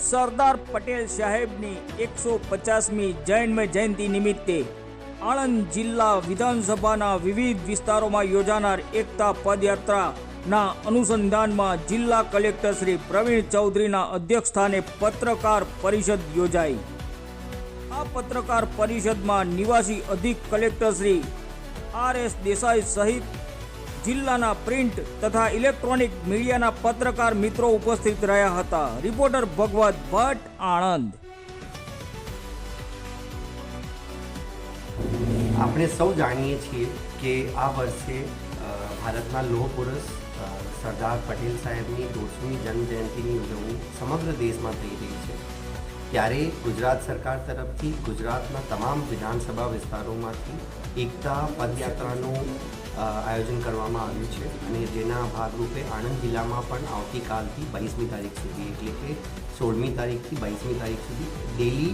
સરદાર પટેલ સાહેબની એકસો પચાસમી જૈનમય જયંતિ નિમિત્તે આણંદ જિલ્લા વિધાનસભાના વિવિધ વિસ્તારોમાં યોજાનાર એકતા પદયાત્રાના અનુસંધાનમાં જિલ્લા કલેક્ટર શ્રી પ્રવીણ ચૌધરીના અધ્યક્ષસ્થાને પત્રકાર પરિષદ યોજાઈ. આ પત્રકાર પરિષદમાં નિવાસી અધિક collector Shri R S Desai સહિત જિલ્લાના પ્રિન્ટ તથા ઇલેક્ટ્રોનિક મીડિયાના પત્રકાર મિત્રો ઉપસ્થિત રહ્યા હતા. રિપોર્ટર ભગવત ભટ્ટ, આણંદ. આપણે સૌ જાણીએ છીએ કે આ વર્ષે ભારતના લોહ પુરુષ સરદાર પટેલ સાહેબની દોઢસોમી જન્મજયંતિની ઉજવણી સમગ્ર દેશમાં થઈ રહી છે. ત્યારે ગુજરાત સરકાર તરફથી ગુજરાતના તમામ વિધાનસભા વિસ્તારોમાંથી એકતા પદયાત્રાનું આયોજન કરવામાં આવ્યું છે અને જેના ભાગરૂપે આણંદ જિલ્લામાં પણ આવતીકાલથી બાવીસમી તારીખ સુધી, એટલે કે સોળમી તારીખથી બાવીસમી તારીખ સુધી ડેલી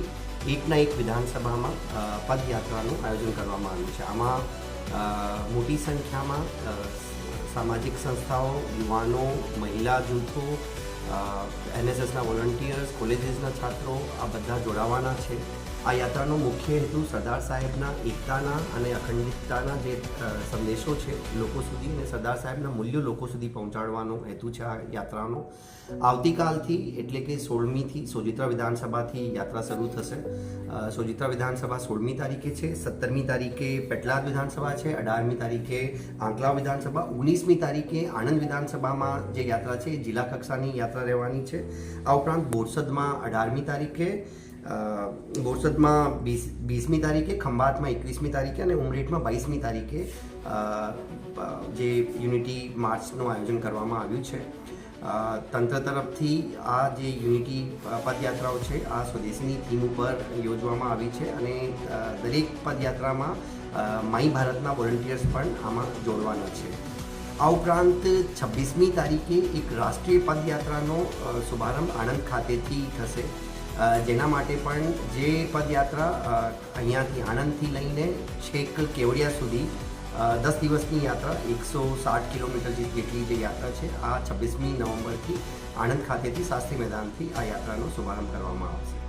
એકના એક વિધાનસભામાં પદયાત્રાનું આયોજન કરવામાં આવ્યું છે. આમાં મોટી સંખ્યામાં સામાજિક સંસ્થાઓ, યુવાનો, મહિલા જૂથો એનએસએસના વોલન્ટિયર્સ, કોલેજીસના છાત્રો આ બધા જોડાવાના છે. આ યાત્રાનો મુખ્ય હેતુ સરદાર સાહેબના એકતાના અને અખંડિતતાના જે સંદેશો છે લોકો સુધી અને સરદાર સાહેબના મૂલ્યો લોકો સુધી પહોંચાડવાનો હેતુ છે આ યાત્રાનો. આવતીકાલથી એટલે કે સોળમીથી સોજિત્રા વિધાનસભાથી યાત્રા શરૂ થશે. સોજિત્રા વિધાનસભા સોળમી તારીખે છે, સત્તરમી તારીખે પેટલાદ વિધાનસભા છે, અઢારમી તારીખે આંકલા વિધાનસભા, ઓગણીસમી તારીખે આણંદ વિધાનસભામાં જે યાત્રા છે જિલ્લા કક્ષાની યાત્રા રહેવાની છે. આ ઉપરાંત બોરસદમાં અઢારમી તારીખે બોરસદમાં વીસ, વીસમી તારીખે, ખંભાતમાં એકવીસમી તારીખે અને ઉમરેઠમાં બાવીસમી તારીખે જે યુનિટી માર્ચનું આયોજન કરવામાં આવ્યું છે. તંત્ર તરફથી આ જે યુનિટી પદયાત્રાઓ છે, આ સ્વદેશીની થીમ ઉપર યોજવામાં આવી છે અને દરેક પદયાત્રામાં માઈ ભારતના વોલન્ટિયર્સ પણ આમાં જોડવાના છે. આ ઉપરાંત છવ્વીસમી તારીખે એક રાષ્ટ્રીય પદયાત્રાનો શુભારંભ આણંદ ખાતેથી થશે. જેના માટે પણ જે પદયાત્રા અહીંયાથી આણંદથી લઈને છેક કેવડિયા સુધી દસ દિવસની યાત્રા, એકસો સાઠ કિલોમીટર જેટલી જે યાત્રા છે, આ છવ્વીસમી નવેમ્બરથી આણંદ ખાતેથી શાસ્ત્રી મેદાનથી આ યાત્રાનો શુભારંભ કરવામાં આવશે.